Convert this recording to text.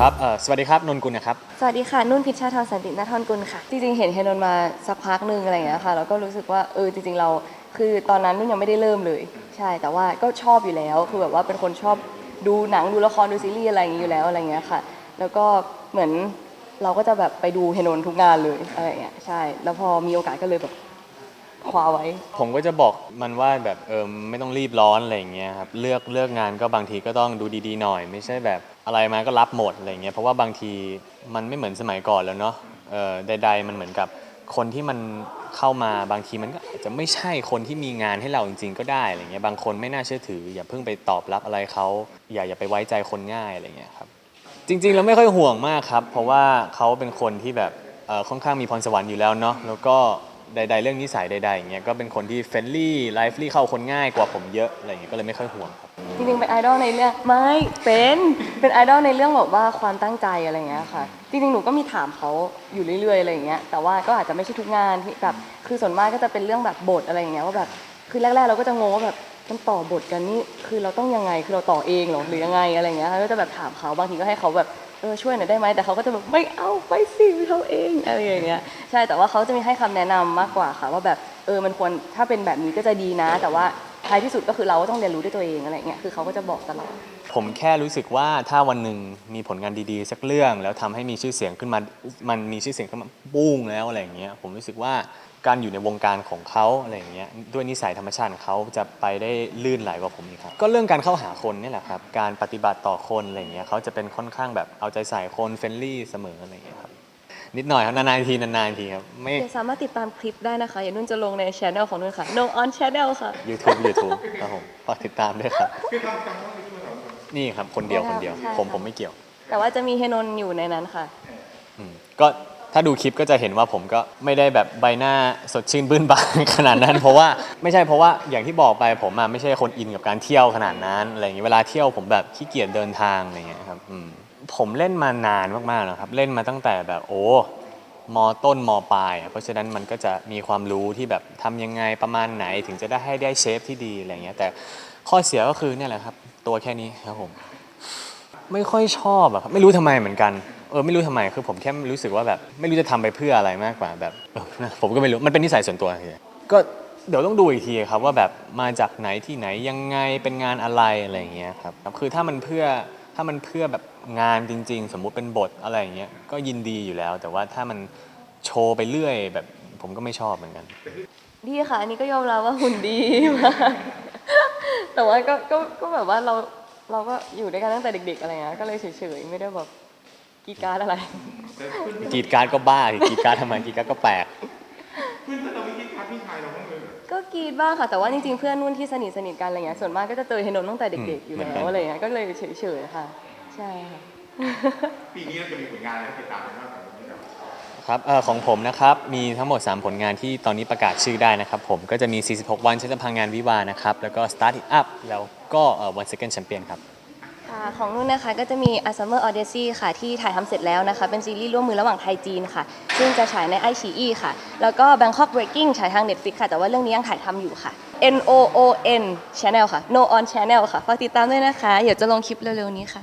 ครับเอ่อสวัสดีครับนนกุลนะครับ สวัสดีค่ะ นุ่นพิชชาทรสันตินาทรกุลค่ะ จริงๆ เห็นเฮนนท์มาสักพักหนึ่งอะไรอย่างเงี้ยค่ะ แล้วก็รู้สึกว่า เออ จริงๆ เรา คือตอนนั้นนุ่นยังไม่ได้เริ่มเลย ใช่ แต่ว่าก็ชอบอยู่แล้ว คือแบบว่าเป็นคนชอบดูหนัง ดูละคร ดูซีรีส์อะไรอย่างงี้อยู่แล้วอะไรอย่างเงี้ยค่ะ แล้วก็เหมือนเราก็จะแบบไปดูเฮนนท์ทุกงานเลยอะไรอย่างเงี้ย ใช่ แล้วพอมีโอกาสก็เลยแบบคว้าไว้ ผมก็จะบอกมันว่าแบบเออไม่ต้องรีบร้อนอะไรอย่างเงี้ยครับเลือกเลือกงานก็บางทีก็ต้องดูดีๆหน่อย ไม่ใช่แบบ อะไรมาก็รับหมดอะไรเงี้ยเพราะว่าบางทีมันไม่เหมือนสมัยก่อนแล้วเนาะเออใด ๆ มันเหมือนกับคนที่มันเข้ามาบางทีมันก็อาจจะไม่ใช่คนที่มีงานให้เราจริง ๆ ก็ได้อะไรเงี้ยบางคนไม่น่าเชื่อถือ อย่าเพิ่งไปตอบรับอะไรเขาอย่าอย่าไปไว้ใจคนง่ายอะไรเงี้ยครับจริงๆเราไม่ค่อยห่วงมากครับ เพราะว่าเขาเป็นคนที่แบบเอ่อค่อนข้างมีพรสวรรค์อยู่แล้วเนาะแล้วก็ ใด ๆ เรื่องนิสัยใดๆอย่างเงี้ยก็เป็นคนที่เฟรนลี่ไลฟ์ลี่เข้าคนง่ายกว่าผมเยอะอะไรเงี้ยก็เลยไม่ค่อยห่วงครับจริงๆเป็นไอดอลในเรื่องไม่เป็นเป็นไอดอลในเรื่องแบบว่าความตั้งใจอะไรเงี้ยค่ะจริงๆหนูก็มีถามเขาอยู่เรื่อยๆอะไรเงี้ยแต่ว่าก็อาจจะไม่ใช่ทุกงานที่แบบคือส่วนมากก็จะเป็นเรื่องแบบบทอะไรอย่างเงี้ยว่าแบบคือแรกๆเราก็จะงงว่าแบบมันต่อบทกันนี่คือเราต้องยังไงคือเราต่อเองหรอหรือยังไงอะไรเงี้ยก็จะแบบถามเขาบางทีก็ให้เขาแบบ เออช่วยหน่อยได้ไหมแต่เขาก็จะแบบไม่เอาไปสิเขาเองอะไรอย่างเงี้ยใช่แต่ว่าเขาจะมีให้คำแนะนำมากกว่าค่ะว่าแบบเออมันควรถ้าเป็นแบบนี้ก็จะดีนะ แต่ว่า ท้ายที่สุดก็คือเราก็ต้องเรียนรู้ด้วยตัวเองอะไรเงี้ยคือเขาก็จะบอกตลอด ผมแค่รู้สึกว่าถ้าวันหนึ่งมีผลงานดีๆ สักเรื่อง แล้วทำให้มีชื่อเสียงขึ้นมา มันมีชื่อเสียงขึ้นมาปุ้งแล้วอะไรอย่างเงี้ยผมรู้สึกว่าการอยู่ในวงการของเขาอะไรอย่างเงี้ยด้วยนิสัยธรรมชาติของเขาจะไปได้ลื่นไหลกว่าผมอีกครับก็เรื่องการเข้าหาคนนี่แหละครับการปฏิบัติต่อคนอะไรอย่างเงี้ยเขาจะเป็นค่อนข้างแบบเอาใจใส่คนเฟรนลี่เสมออะไรอย่างเงี้ยครับ นิดหน่อยครับนานๆทีนานๆทีครับไม่ เดี๋ยวสามารถติดตามคลิปได้นะคะอย่านุ่นจะลงในช anel ของนุ่นค่ะ no on channel ค่ะ YouTube YouTube ครับผมฝากติดตามด้วยครับนี่ครับคนเดียวคนเดียว ใช่ค่ะผมผมไม่เกี่ยวแต่ว่าจะมีเฮนนท์อยู่ในนั้นค่ะ อืมก็ถ้าดูคลิปก็จะเห็นว่าผมก็ไม่ได้แบบใบหน้าสดชื่นบื้นบาน ขนาดนั้น เพราะว่าไม่ใช่เพราะว่าอย่างที่บอกไปผมอะไม่ใช่คนอินกับการเที่ยวขนาดนั้นอะไรอย่างเงี้ยเวลาเที่ยวผมแบบขี้เกียจเดินทางอะไรเงี้ยครับอืม ผมเล่นมานานมากๆนะครับ เล่นมาตั้งแต่แบบโอ้มต้นมปลายอะเพราะฉะนั้นมันก็จะมีความรู้ที่แบบทำยังไงประมาณไหนถึงจะได้ให้ได้เชฟที่ดีอะไรเงี้ยแต่ข้อเสียก็คือเนี่ยแหละครับ ตัวแค่นี้ครับผม ไม่ค่อยชอบอะครับไม่รู้ทำไมเหมือนกันเออไม่รู้ทำไมคือผมแค่รู้สึกว่าแบบ ไม่รู้จะทำไปเพื่ออะไรมากกว่าแบบเออผมก็ไม่รู้มันเป็นนิสัยส่วนตัวเฉยก็เดี๋ยวต้องดูอีกทีครับว่าแบบมาจากไหนที่ไหนยังไงเป็นงานอะไรอะไรเงี้ยครับคือถ้ามันเพื่อ ถ้ามันเพื่อแบบงานจริง ๆ สมมุติเป็นบทอะไรอย่างเงี้ยก็ยินดีอยู่แล้ว แต่ว่าถ้ามันโชว์ไปเรื่อย แบบผมก็ไม่ชอบเหมือนกัน ดีค่ะ อันนี้ก็ยอมรับว่าหุ่นดีมากแต่ว่าก็ก็ก็แบบว่าเราเราก็อยู่ด้วยกันตั้งแต่เด็ก ๆ อะไรเงี้ยก็เลยเฉยๆไม่ได้แบบกรีดกรารอะไร กรีดการ์ดก็บ้าดิกรีดการ์ดทำไมกรีดการ์ดก็แปลก ก็กรีดบ้างค่ะ แต่ว่าจริงๆ เพื่อนนุ่นที่สนิทสนิทกันอะไรเงี้ยส่วนมากก็จะเจอเฮนนท์ตั้งแต่เด็ก ๆ อยู่เหมือนกัแล้น วอะไรเงี้ยก็เลยเฉยๆค่ะ ใช่ค่ะ ปีนี้เราจะมีผลงานอะไรให้ติดตามกันบ้างครับพี่ครับครับเอ่อของผมนะครับ มีทั้งหมด 3 ผลงานที่ตอนนี้ประกาศชื่อได้นะครับ ผมก็จะมี 46 วันฉันจะพังงานวิวาห์นะครับ แล้วก็ Start It Up แล้วก็เอ่อ One Second Champion ครับ ค่ะของนุ่นนะคะก็จะมี A Summer Odyssey ค่ะที่ถ่ายทำเสร็จแล้วนะคะ เป็นซีรีส์ร่วมมือระหว่างไทยจีนค่ะ ซึ่งจะฉายในไอชีอีค่ะ แล้วก็ Bangkok Breaking ฉายทาง Netflix ค่ะ แต่ว่าเรื่องนี้ยังถ่ายทำอยู่ค่ะ N O O N Channel ค่ะ No On Channel ค่ะฝากติดตามด้วยนะคะ เดี๋ยวจะลงคลิปเร็วๆนี้ค่ะ